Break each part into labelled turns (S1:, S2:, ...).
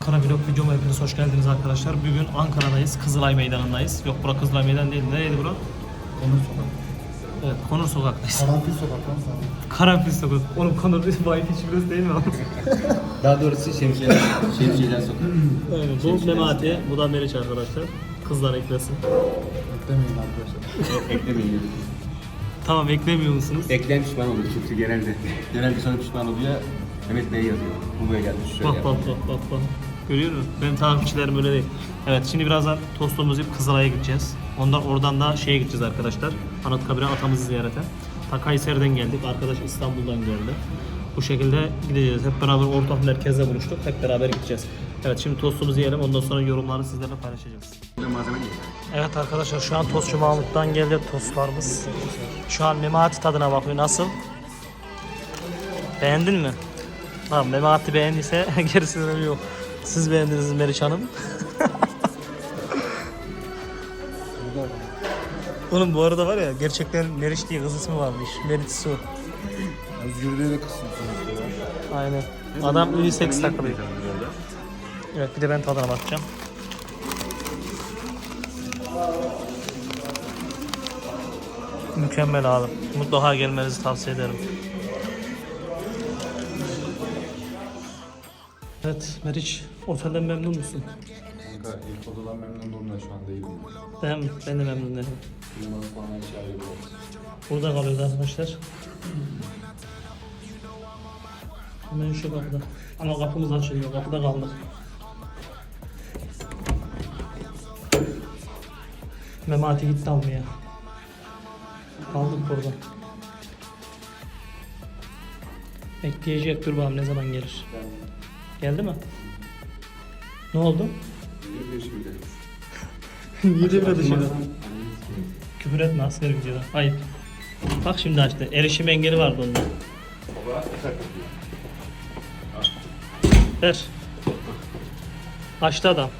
S1: Ankara Vlog videoma hepiniz hoş geldiniz arkadaşlar. Bugün Ankara'dayız. Kızılay Meydanı'ndayız. Yok bura Kızılay Meydan değil. Nereydi bura?
S2: Onur Sokak.
S1: Evet, Konur Sokak'tayız.
S2: Karanfil Sokak'tan sonra.
S1: Karanfil Sokak. Oğlum Konur bir Wi-Fi şifresi değil mi?
S3: Daha doğrusu şemsiyeler, şemsiyeler sokak.
S1: evet, bu Memati, bu da Meriç arkadaşlar. Kızlar eklesin.
S2: Beklemeyin arkadaşlar.
S3: Eklemeyin.
S1: Tamam eklemiyor musunuz?
S3: Ekleyen pişman olur çünkü genelde. Genelde sonra pişman oluyor. Mehmet Bey yazıyor. Bu böyle gelmiş şöyle
S1: Bak
S3: yap.
S1: bak bak bak bak. Görüyor musun? Benim takipçilerim öyle değil. Evet şimdi birazdan tostumuzu yiyip Kızılay'a gideceğiz. Ondan oradan da şeye gideceğiz arkadaşlar. Anıtkabir'e atamızı ziyarete. Ta Kayseri'den geldik. Arkadaş İstanbul'dan geldi. Bu şekilde gideceğiz. Hep beraber ortak merkezde buluştuk. Hep beraber gideceğiz. Evet şimdi tostumuzu yiyelim. Ondan sonra yorumları sizlerle paylaşacağız. Evet arkadaşlar şu an Tostçu Mahmut'tan geldi tostlarımız. Şu an Memati tadına bakıyor. Nasıl? Beğendin mi? Tamam Memati beğendiyse gerisi önemi yok. Siz beğendiniz Meriç Hanım? Oğlum bu arada var ya gerçekten Meriç diye kız ismi varmış. Meriç Su.
S2: Özgürlüğe de kısmıyorsunuz ya.
S1: Aynen. Adam unisex takılıyor. Evet bir de ben tadına bakacağım. Mükemmel abi. Mutlaka gelmenizi tavsiye ederim. Evet Meriç, otelden memnun musun?
S2: Kanka ilk odadan memnunluğum da şu an değilim.
S1: Ben, ben de memnun değilim.
S2: Falan her şey ayrı.
S1: Burada kalıyoruz arkadaşlar. Hemen şu kapıda. Ama kapımız açılıyor. Kapıda kaldık. Memati gitti almaya. Kaldık burada. Bekleyecek dur bakalım ne zaman gelir. Geldi mi? Ne oldu? Yedi bile dışarı. Küfür etme asker videoda. Ayıp. Bak şimdi açtı. Erişim engeli vardı onda. Ver. Açtı adam.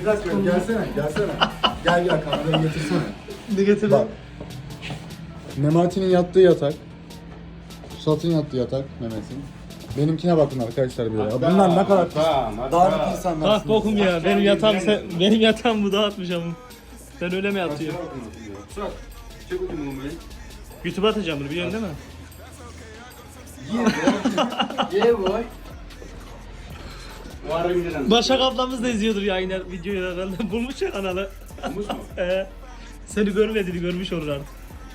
S2: Bir dakika gelsene gelsene. gel gel kamerayı getirsene.
S1: Ne getirdi?
S2: Bak. Memati'nin yattığı yatak. Suat'ın yattığı yatak Mehmet'in. Benimkine bakın arkadaşlar bir de. Ya Bunlar ne kadar pis. Dağınık insanlar.
S1: Bak bokum ya. Benim yatağım sen, benim yatağım bu dağıtmış ama. Sen öyle mi yatıyorsun?
S3: Suat, çek bakayım bunu buraya.
S1: YouTube atacağım bunu biliyorsun değil mi?
S3: Yeah boy. İndiren.
S1: Başak ablamız da izliyordur yayınlar videoyu herhalde. Bulmuş ya kanalı.
S3: Olmuş mu?
S1: Ee, seni görmediğini görmüş olur artık.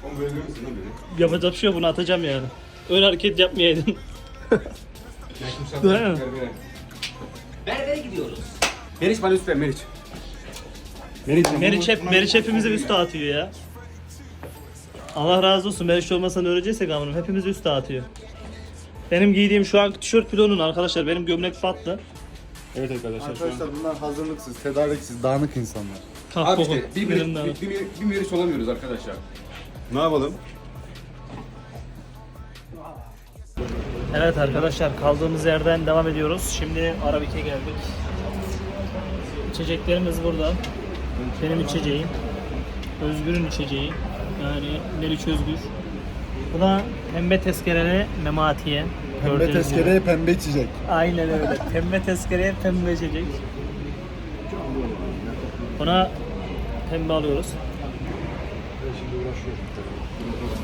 S3: Oğlum böyle görmüşsün lan beni.
S1: Yapacak bir şey yok bunu atacağım yani. Öyle hareket yapmayaydın. Mi?
S3: Berbere gidiyoruz. Meriç bana üst ver Meriç. Meriç.
S1: Meriç hep, Meriç hepimizi üste atıyor ya. Allah razı olsun. Meriç olmasan öleceksek amirim. Hepimizi üste atıyor. Benim giydiğim şu an tişört pilonun arkadaşlar. Benim gömlek battı.
S3: Evet arkadaşlar şu an.
S2: Arkadaşlar bunlar hazırlıksız, tedariksiz, dağınık insanlar.
S3: Abi işte bir, bir,
S1: de
S3: bir, bir, bir Meriç olamıyoruz arkadaşlar. Ne yapalım?
S1: Evet arkadaşlar kaldığımız yerden devam ediyoruz. Şimdi Arabik'e geldik. İçeceklerimiz burada. Benim içeceğim. Özgür'ün içeceği. Yani Meriç Özgür. Bu da pembe tezkereli mematiye.
S2: Pembe
S1: Gördüğünüz
S2: tezkereye pembe içecek.
S1: Aynen öyle. Pembe tezkereye pembe içecek. Buna pembe alıyoruz.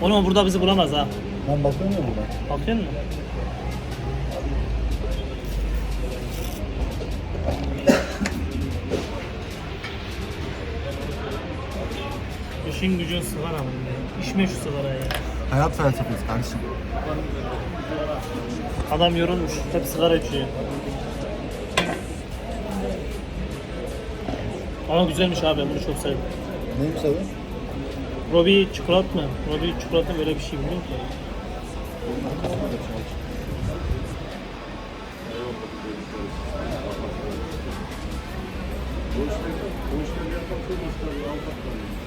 S1: Oğlum o burada bizi bulamaz ha.
S2: Ben bakıyorum ya buradan.
S1: Bakıyor musun? İşin gücün sigara mı? İçme şu sigarayı ya.
S2: Hayat felsefesi kardeşim.
S1: Adam yorulmuş. Hep sigara içiyor. Ama güzelmiş abi bunu çok sevdim.
S2: Neymiş adı?
S1: Robi çikolat mı? Robi çikolata böyle bir şey biliyor musun? İyi böyle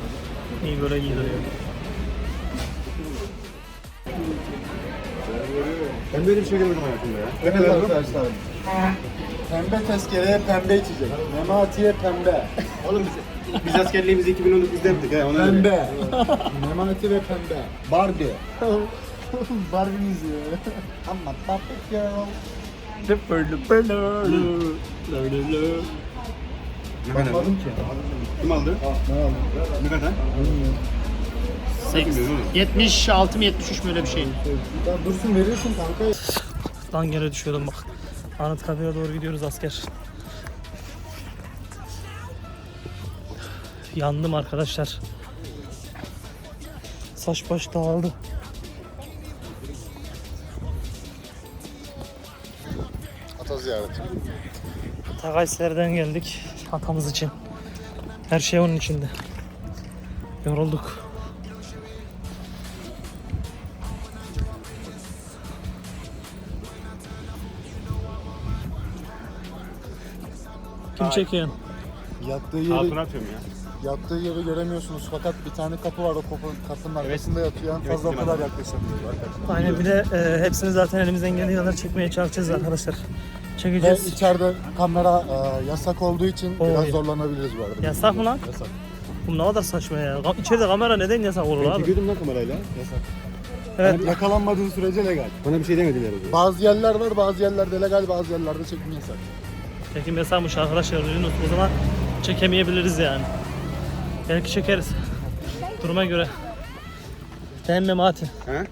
S1: iyi duruyor.
S4: Ben böyle bir şey görmedim hayatımda ya.
S2: Evet arkadaşlar. Pembe tezkereye pembe içecek. Memati'ye pembe.
S4: Oğlum biz, biz askerliğimizi 2019'da yaptık ha ona göre.
S2: Pembe. Memati ve pembe. Barbie. Barbie müziği. Ama puppet girl.
S4: Ne kadar?
S2: Bakmadım ki.
S4: Kim aldı?
S2: Ne aldım?
S4: Ne kadar?
S1: 76 mı 73 mü öyle bir şey.
S2: Dursun verirsin kanka.
S1: Lan gene düşüyordum bak. Anıtkabir'e doğru gidiyoruz asker. Yandım arkadaşlar. Saç baş dağıldı.
S2: Ata ziyareti.
S1: Tagaysler'den geldik atamız için. Her şey onun içinde. Yorulduk. Kim çekiyor?
S2: Yattığı
S4: Altına
S2: yeri,
S4: atıyorum ya.
S2: yattığı yeri göremiyorsunuz fakat bir tane kapı var o kapı, kapının arkasında yatıyor. En
S4: Evet,
S2: fazla o kadar yaklaşabiliyor arkadaşlar.
S1: Aynen bir de e, hepsini zaten elimizden geldiği kadar çekmeye çalışacağız arkadaşlar.
S2: Ve
S1: Çekeceğiz.
S2: içeride kamera e, yasak olduğu için
S1: Oo,
S2: biraz zorlanabiliriz bu arada.
S1: Yasak mı lan?
S2: Yasak.
S1: Bu ne kadar saçma ya. Ka- İçeride kamera neden yasak olur
S4: Ben
S1: abi?
S4: çekiyordum lan kamerayla.
S2: Yasak.
S1: Evet.
S2: Yakalanmadığın sürece legal.
S4: Bana bir şey demediler o zaman.
S2: Bazı yerler var, bazı yerlerde legal, bazı yerlerde çekim yasak.
S1: Çekim yasakmış arkadaşlar. Yunus o zaman çekemeyebiliriz yani. Belki çekeriz. Duruma göre. Değil mi Memati?
S4: He?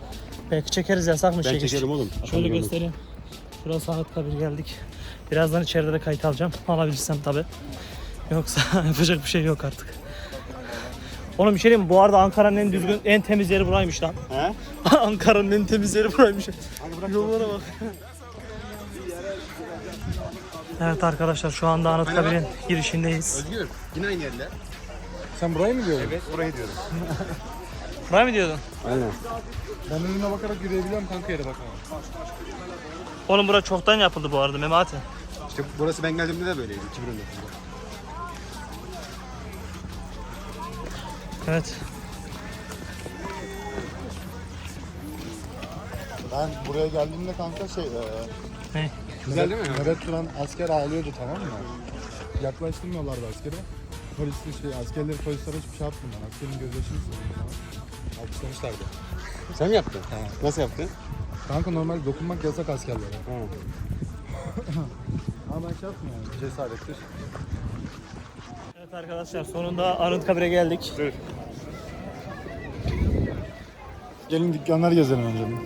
S1: Belki çekeriz yasakmış.
S4: Ben
S1: çekiş.
S4: çekerim oğlum.
S1: Şöyle
S4: Atamıyorum.
S1: göstereyim. Şurası Anıtkabir geldik. Birazdan içeride de kayıt alacağım. Alabilirsem tabi. Yoksa yapacak bir şey yok artık. Oğlum bir şey diyeyim mi? Bu arada Ankara'nın en düzgün, en temiz yeri buraymış lan.
S4: He?
S1: Ankara'nın en temiz yeri buraymış. Yollara bak. Evet arkadaşlar şu anda Anıtkabir'in girişindeyiz.
S4: Özgür. Yine aynı yerler.
S2: Sen burayı mı diyorsun?
S4: Evet. Burayı diyorum.
S1: Buraya mı diyordun?
S4: Aynen.
S2: Ben önüne bakarak yürüyebiliyorum kanka yere bakalım.
S1: Oğlum bura çoktan yapıldı bu arada Memati.
S4: İşte burası ben geldiğimde de böyleydi. 2019'da.
S1: Evet.
S2: Ben buraya geldiğimde kanka şey... E,
S1: Ne?
S4: Güzel değil mi?
S2: Nöbet duran asker ağlıyordu tamam mı? Yaklaştırmıyorlardı askere. Polis şey, askerleri polislere hiçbir şey yapmıyor. Askerin gözyaşını falan. Alkışlamışlardı.
S4: Sen mi yaptın? Nasıl yaptın?
S2: Kanka normal dokunmak yasak askerlere.
S4: Ha.
S2: Ama ben şey yapmıyorum. Cesarettir.
S1: Evet arkadaşlar sonunda Anıtkabir'e geldik.
S4: Dur.
S2: Gelin dükkanlar gezelim önce. bir.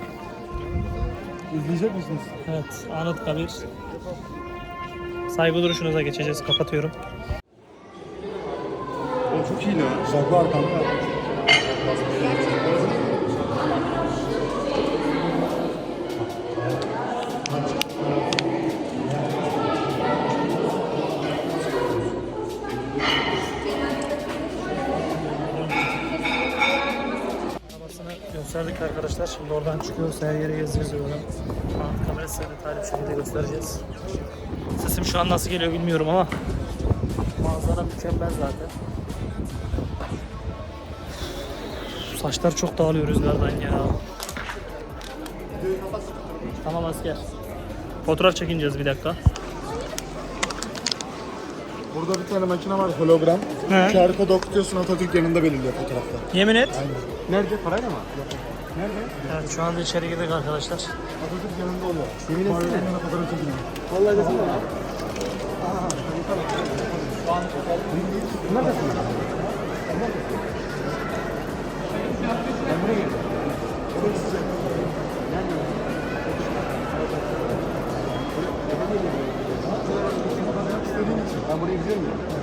S2: İzleyecek misiniz?
S1: Evet Anıtkabir. Saygı duruşunuza geçeceğiz. Kapatıyorum.
S4: O çok iyi lan.
S2: Jaguar kanka.
S1: Arkadaşlar. Şimdi oradan çıkıyoruz. Her yere gezeceğiz öyle. Anıtkabir'e size detaylı bir şekilde göstereceğiz. Sesim şu an nasıl geliyor bilmiyorum ama manzara mükemmel zaten. Saçlar çok dağılıyor rüzgardan ya. Tamam asker. Fotoğraf çekineceğiz bir dakika.
S2: Burada bir tane makine var hologram.
S1: He.
S2: QR kodu okutuyorsun Atatürk yanında belirliyor fotoğrafta.
S1: Yemin et.
S2: Aynen.
S4: Nerede? Parayla mı? Nerede?
S1: Evet şu anda içeri girdik arkadaşlar.
S2: Atatürk yanında oluyor.
S4: Yemin etsene.
S2: Fotoğraf çekiliyor.
S4: Vallahi desene ya. Bunlar da sana. Ben buraya gidiyorum ya.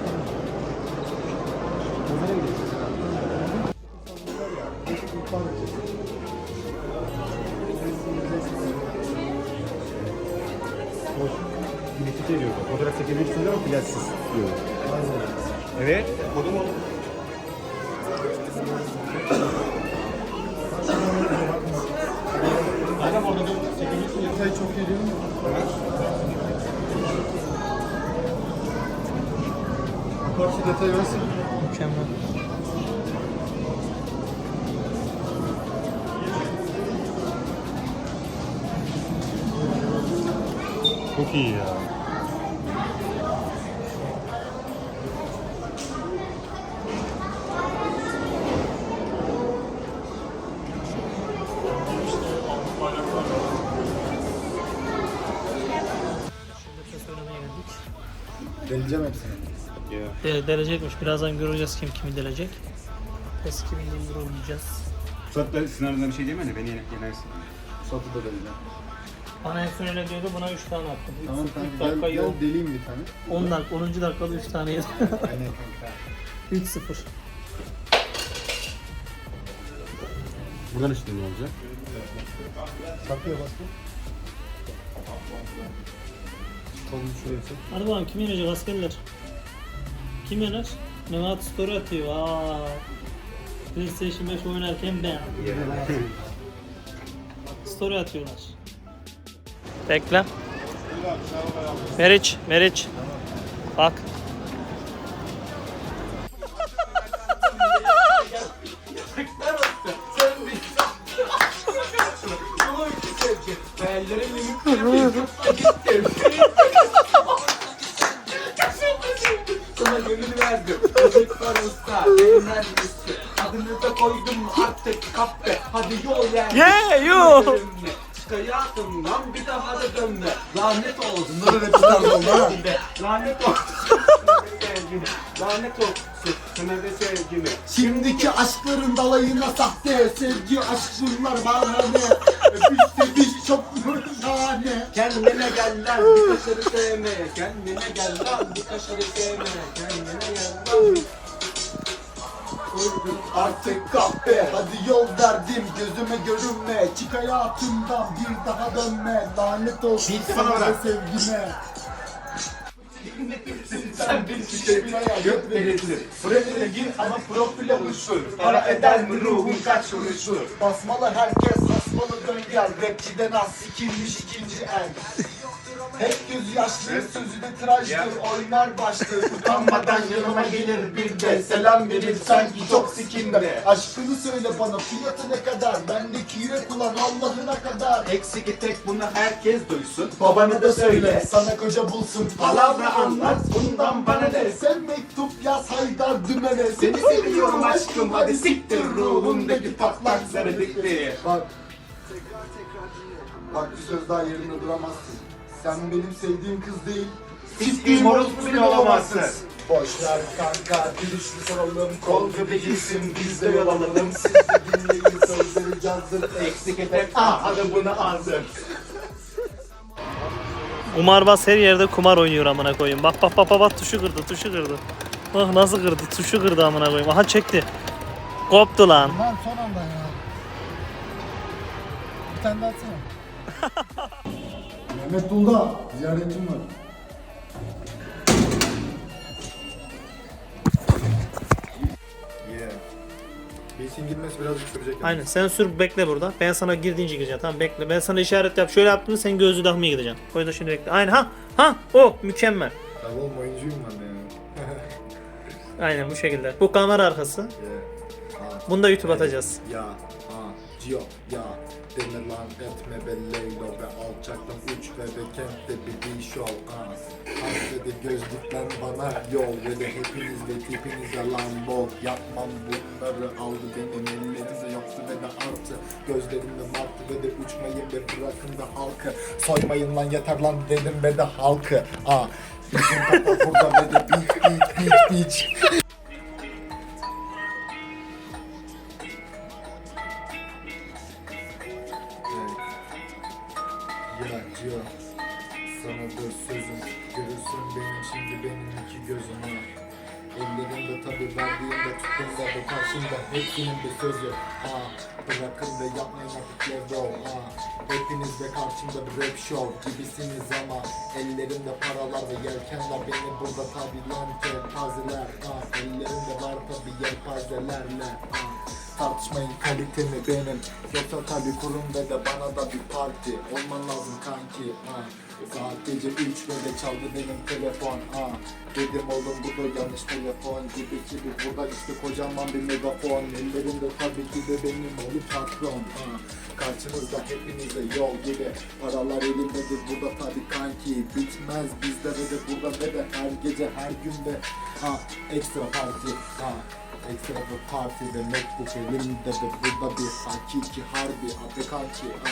S4: ilaçsız diyorum. Evet, kodum oldu.
S2: Adam orada çekilmişsin, yatay çok geliyor mu? Evet. Yukarısı detayı nasıl?
S1: Mükemmel.
S3: Çok iyi ya.
S2: Deleceğim hepsini.
S1: De- delecekmiş. Birazdan göreceğiz kim kimi delecek. Ses kimin indirir oynayacağız.
S3: Pusat sınavında bir şey deme de beni yene- yenersin.
S2: Satı da deleceğim.
S1: Bana en son öyle diyordu. Buna 3 tane attım. Üç-
S2: Tamam
S1: üç
S2: kanka
S1: dakika
S2: gel, gel deleyim bir tane.
S1: 10 dakika, 10. dakikada 3 tane yedim.
S2: Aynen kanka.
S1: 3-0.
S3: Buradan işte ne olacak?
S2: Satıya bastım. Kolunu şuraya çek.
S1: Hadi bakalım kim yenecek askerler? Kim yener? Mehmet story atıyor. Aa. PlayStation 5 oynarken ben. story atıyorlar. Bekle. Meriç, Meriç. Bak.
S4: Sana verdim. Çocuk var usta. Benimler üstü. Adını da koydum artık kahpe. Hadi yol yani.
S1: Yeah, yo.
S4: Hayatımdan bir daha da dönme. Lanet olsun.
S2: Bunları oldu ha.
S4: Lanet olsun. Lanet olsun. Sana da sevgimi.
S2: Şimdiki aşkların dalayına sahte Sevgi aşk bunlar bahane Öpüş seviş çok nurhane
S4: Kendine gel lan bir kaşarı sevme. Kendine gel lan bir kaşarı sevme. Kendine gel lan.
S2: Artık kahpe hadi yol verdim Gözüme görünme Çık hayatımdan bir daha dönme Lanet olsun sana ve sevgime
S4: Sen bir şişe gök verirsin. Buraya gir ama profile uçur. Para eder mi ruhun kaç kuruşur?
S2: Basmalı herkes hasmalı dön gel Rapçiden az sikilmiş ikinci el. Hep göz yaşlı, sözü de tıraştır, oynar baştır. Utanmadan yanıma gelir bir de Selam verir sanki çok sikinde Aşkını söyle bana fiyatı ne kadar? Bendeki yürek ulan Allah'ına kadar.
S4: Eksik tek bunu herkes duysun.
S2: Babanı da söyle. Sana koca bulsun.
S4: Palavra anlat bundan bana ne?
S2: Sen mektup yaz Haydar dümene.
S4: Seni seviyorum aşkım hadi siktir ruhundaki patlak sarı dikliği.
S2: Bak Bak bir söz daha yerinde duramazsın Sen benim sevdiğim kız değil
S4: Siktiğim orospu bile olamazsın.
S2: Boş ver kanka gülüşlü soralım
S4: Kol göbeğisin biz de yol alalım.
S2: Siz de dinleyin sözleri cazdır
S4: Eksik tek ah hadi bunu aldım.
S1: Kumarbaz her yerde kumar oynuyor amına koyayım. Bak bak bak bak, bak tuşu kırdı, tuşu kırdı. Bak nasıl kırdı, tuşu kırdı amına koyayım. Aha çekti. Koptu lan.
S2: Lan son anda ya tane daha atsana Mehmet Dulda ziyaretim var Yeah. Besin girmesi birazcık sürecek.
S1: Aynen sen sür bekle burada. Ben sana girdiğince gireceğim. Tamam bekle. Ben sana işaret yap. Şöyle yaptığında sen gözlü takmaya gideceksin. O yüzden şimdi bekle. Aynen ha. Ha o mükemmel.
S2: Tabii oğlum oyuncuyum ben ya.
S1: Aynen bu şekilde. Bu kamera arkası.
S2: Yeah.
S1: Bunu da YouTube atacağız.
S2: Ya, cio, ya. Deme lan etme be Leylo ve alçaktan uç ve de kentte bir bir şov ha. Hasrede gözlükten bana yol. Ve de hepiniz ve tipinize lan bol. Yapmam bunları aldı benim ellerinize yoktu ve de artı. Gözlerimde martı ve de uçmayın ve bırakın da halkı. Soymayın lan yeter lan dedim ve de halkı. Ha. Bizim burada ve de beach beach beach beach Ya Cio Sana da sözüm Görürsün benim şimdi benim iki gözüm var Ellerimde tabi verdiğimde tuttuğumda bu karşımda hepsinin bir sözü. Ha Bırakın da yapmayın artık level ha Hepiniz de karşımda bir rap show gibisiniz ama Ellerimde paralar ve yelkenler beni burada tabi lan tazeler ha Ellerimde var tabi yelpazelerle. Ha Tartışmayın kalitemi benim Yoksa tabi kurum ve de bana da bir parti Olman lazım kanki. Ha. Saat gece 3 ve de çaldı benim telefon. Ha. Dedim oğlum bu da yanlış telefon Gibi gibi. Burada işte kocaman bir megafon. Ellerinde tabii ki de benim oğlum patron. Ha. Karşınızda hepinize yol gibi. Paralar elimdedir. Burada tabi kanki. Bitmez. Bizde ve de burada ve de her gece her günde. Ha ekstra parti. Ha Ekstra bir parti ve notebook elimde ve burada bir hakiki harbi Abi kanki ha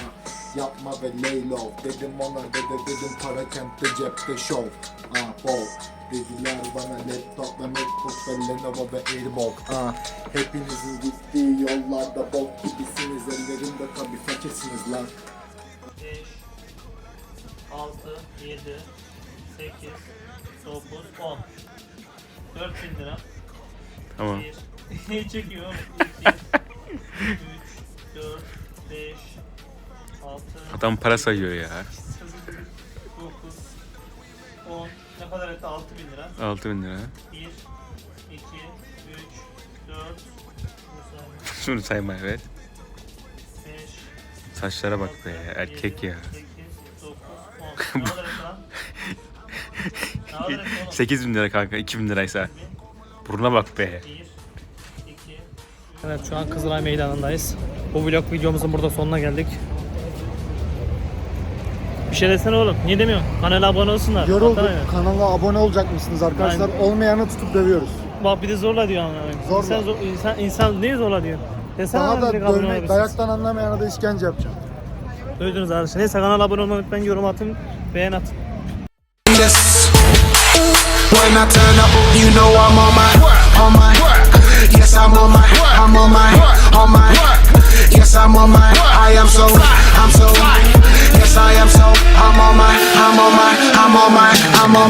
S2: Yapma ve lay low Dedim ona ve de dedim para kentte cepte show Ha bol. Dediler bana laptop ve macbook ve Lenovo ve Airbook ha. Hepinizin gittiği yollarda bok gibisiniz Ellerimde tabi fakirsiniz lan
S1: 5 6 7 8 9 10 4000 lira.
S3: Tamam.
S1: 1 Ne çekiyor oğlum? 2 3 4 5 6
S3: Adam para sayıyor ya.
S1: 9 10 ne kadar etti? 6000 lira.
S3: 6000 lira.
S1: 1 2 3 4
S3: Şunu sayma evet.
S1: 5
S3: Saçlara bak be erkek ya.
S1: 8 9 10 Ne kadar etti lan? Ne kadar etti oğlum?
S3: 8000 lira kanka 2000 liraysa. Buruna bak be.
S1: Evet şu an Kızılay Meydanı'ndayız. Bu vlog videomuzun burada sonuna geldik. Bir şey desene oğlum. Niye demiyorsun? Kanala abone olsunlar.
S2: Yorulduk.
S1: Ya.
S2: Kanala abone olacak mısınız arkadaşlar? Olmayanı tutup dövüyoruz.
S1: Bak bir de zorla diyor ama.
S2: Zorla.
S1: İnsan, zor- insan, insan niye zorla diyor? Desene
S2: Daha da dövme, dayaktan anlamayana da işkence yapacağım.
S1: Duydunuz arkadaşlar. Neyse kanala abone olmayı unutmayın. Yorum atın. Beğen atın.
S5: When I turn up, you know I'm on my, on my. Yes, I'm on my, I'm on my, on my. Yes, I'm on my, I am so, I'm so. Yes, I am so, I'm on my, I'm on my, I'm on my, I'm on.